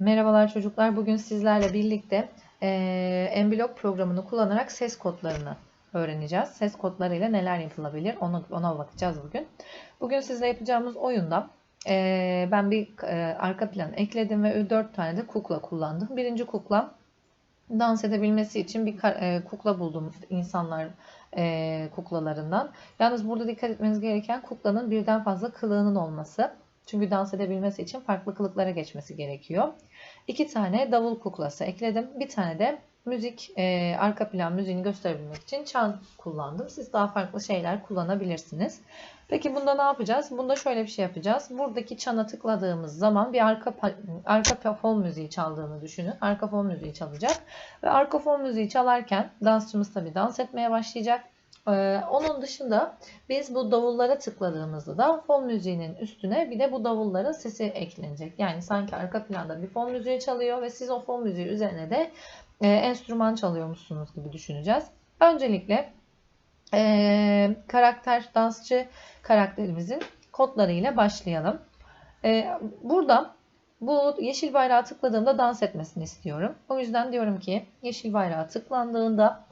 Merhabalar çocuklar. Bugün sizlerle birlikte eee Mblock programını kullanarak ses kodlarını öğreneceğiz. Ses kodlarıyla neler yapılabilir ona, ona bakacağız bugün. Bugün sizle yapacağımız oyunda eee, ben bir eee, arka plan ekledim ve 4 tane de kukla kullandım. Birinci kukla dans edebilmesi için bir eee, kukla buldum insanlar eee, kuklalarından. Yalnız burada dikkat etmeniz gereken kuklanın birden fazla kılığının olması. Çünkü dans edebilmesi için farklı kılıklara geçmesi gerekiyor. İki tane davul kuklası ekledim. Bir tane de müzik, e, arka plan müziğini gösterebilmek için çan kullandım. Siz daha farklı şeyler kullanabilirsiniz. Peki bunda ne yapacağız? Bunda şöyle bir şey yapacağız. Buradaki çana tıkladığımız zaman bir arka arka fon müziği çaldığını düşünün. Arka fon müziği çalacak. Ve arka fon müziği çalarken dansçımız tabii dans etmeye başlayacak. Ee, onun dışında biz bu davullara tıkladığımızda da fon müziğinin üstüne bir de bu davulların sesi eklenecek. Yani sanki arka planda bir fon müziği çalıyor ve siz o fon müziği üzerine de e, enstrüman çalıyormuşsunuz gibi düşüneceğiz. Öncelikle e, karakter, dansçı karakterimizin kodlarıyla başlayalım. E, burada bu yeşil bayrağı tıkladığımda dans etmesini istiyorum. O yüzden diyorum ki yeşil bayrağı tıklandığında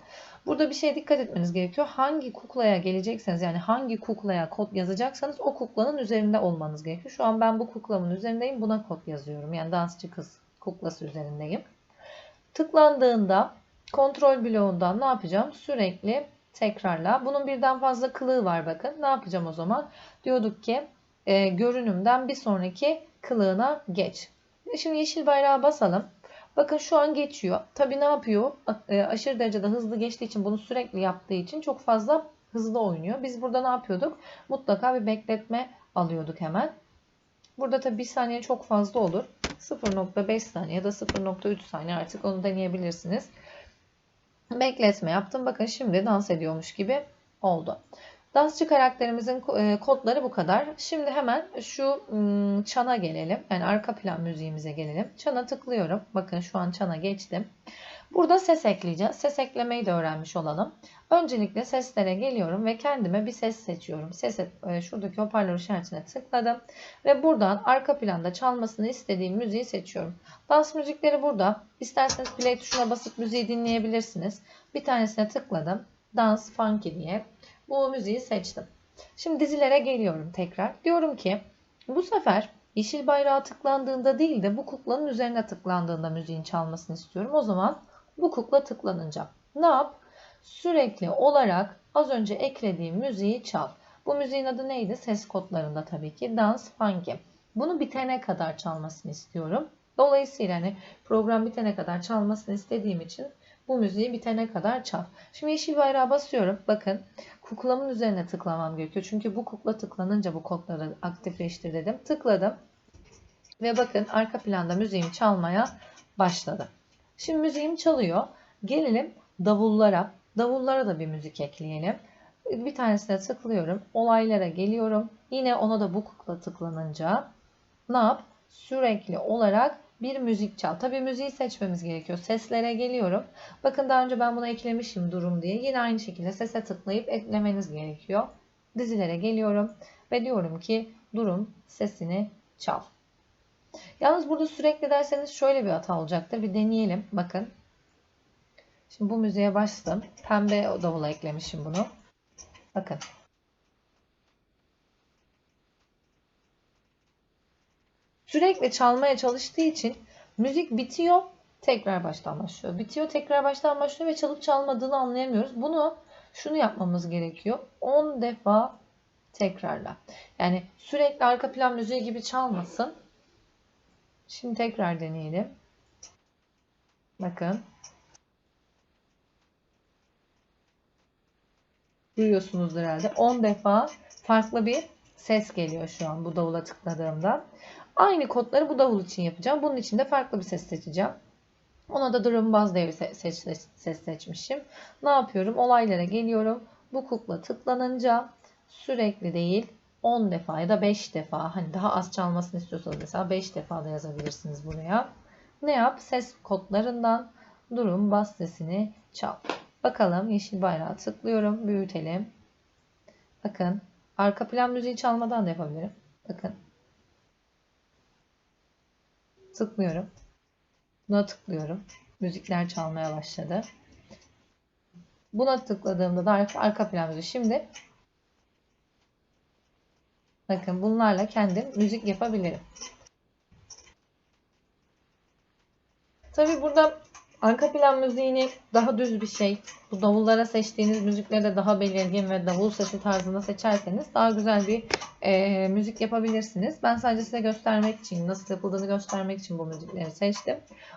Burada bir şey dikkat etmeniz gerekiyor. Hangi kuklaya gelecekseniz yani hangi kuklaya kod yazacaksanız o kuklanın üzerinde olmanız gerekiyor. Şu an ben bu kuklamın üzerindeyim. Buna kod yazıyorum. Yani dansçı kız kuklası üzerindeyim. Tıklandığında kontrol bloğundan ne yapacağım? Sürekli tekrarla. Bunun birden fazla kılığı var bakın. Ne yapacağım o zaman? Diyorduk ki e, görünümden bir sonraki kılığına geç. Şimdi yeşil bayrağı basalım. Bakın şu an geçiyor. Tabi ne yapıyor? E, aşırı derecede hızlı geçtiği için bunu sürekli yaptığı için çok fazla hızlı oynuyor. Biz burada ne yapıyorduk? Mutlaka bir bekletme alıyorduk hemen. Burada tabi bir saniye çok fazla olur. 0.5 saniye ya da 0.3 saniye artık onu deneyebilirsiniz. Bekletme yaptım. Bakın şimdi dans ediyormuş gibi oldu. Dansçı karakterimizin e, kodları bu kadar. Şimdi hemen şu çana gelelim. Yani arka plan müziğimize gelelim. Çana tıklıyorum. Bakın şu an çana geçtim. Burada ses ekleyeceğiz. Ses eklemeyi de öğrenmiş olalım. Öncelikle seslere geliyorum ve kendime bir ses seçiyorum. Ses e, şuradaki hoparlör işaretine tıkladım ve buradan arka planda çalmasını istediğim müziği seçiyorum. Dans müzikleri burada. İsterseniz play tuşuna basıp müziği dinleyebilirsiniz. Bir tanesine tıkladım. Dans funky diye bu müziği seçtim. Şimdi dizilere geliyorum tekrar. Diyorum ki bu sefer yeşil bayrağı tıklandığında değil de bu kuklanın üzerine tıklandığında müziğin çalmasını istiyorum. O zaman bu kukla tıklanınca ne yap? Sürekli olarak az önce eklediğim müziği çal. Bu müziğin adı neydi? Ses kodlarında tabii ki dans funky. Bunu bitene kadar çalmasını istiyorum. Dolayısıyla hani program bitene kadar çalmasını istediğim için bu müziği bitene kadar çal. Şimdi yeşil bayrağı basıyorum. Bakın kuklamın üzerine tıklamam gerekiyor. Çünkü bu kukla tıklanınca bu kodları aktifleştir dedim. Tıkladım. Ve bakın arka planda müziğim çalmaya başladı. Şimdi müziğim çalıyor. Gelelim davullara. Davullara da bir müzik ekleyelim. Bir tanesine tıklıyorum. Olaylara geliyorum. Yine ona da bu kukla tıklanınca ne yap? Sürekli olarak bir müzik çal. Tabii müziği seçmemiz gerekiyor. Seslere geliyorum. Bakın daha önce ben bunu eklemişim durum diye. Yine aynı şekilde sese tıklayıp eklemeniz gerekiyor. Dizilere geliyorum ve diyorum ki durum sesini çal. Yalnız burada sürekli derseniz şöyle bir hata olacaktır. Bir deneyelim. Bakın. Şimdi bu müziğe bastım. Pembe davula eklemişim bunu. Bakın. Sürekli çalmaya çalıştığı için müzik bitiyor, tekrar baştan başlıyor. Bitiyor, tekrar baştan başlıyor ve çalıp çalmadığını anlayamıyoruz. Bunu şunu yapmamız gerekiyor. 10 defa tekrarla. Yani sürekli arka plan müziği gibi çalmasın. Şimdi tekrar deneyelim. Bakın. Duyuyorsunuzdur herhalde. 10 defa farklı bir ses geliyor şu an bu davula tıkladığımda. Aynı kodları bu davul için yapacağım. Bunun için de farklı bir ses seçeceğim. Ona da baz devri seç, seç, ses seçmişim. Ne yapıyorum? Olaylara geliyorum. Bu kukla tıklanınca sürekli değil 10 defa ya da 5 defa hani daha az çalmasını istiyorsanız mesela 5 defa da yazabilirsiniz buraya. Ne yap? Ses kodlarından durum bas sesini çal. Bakalım yeşil bayrağı tıklıyorum. Büyütelim. Bakın arka plan müziği çalmadan da yapabilirim. Bakın Tıklıyorum. Buna tıklıyorum. Müzikler çalmaya başladı. Buna tıkladığımda da arka, arka plan müziği. Şimdi bakın bunlarla kendim müzik yapabilirim. Tabi burada arka plan müziğini daha düz bir şey, bu davullara seçtiğiniz müzikleri de daha belirgin ve davul sesi tarzında seçerseniz daha güzel bir e, müzik yapabilirsiniz. Ben sadece size göstermek için, nasıl yapıldığını göstermek için bu müzikleri seçtim.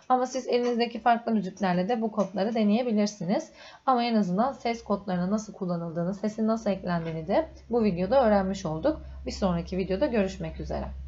Ama siz elinizdeki farklı müziklerle de bu kodları deneyebilirsiniz. Ama en azından ses kodlarının nasıl kullanıldığını, sesin nasıl eklendiğini de bu videoda öğrenmiş olduk. Bir sonraki videoda görüşmek üzere.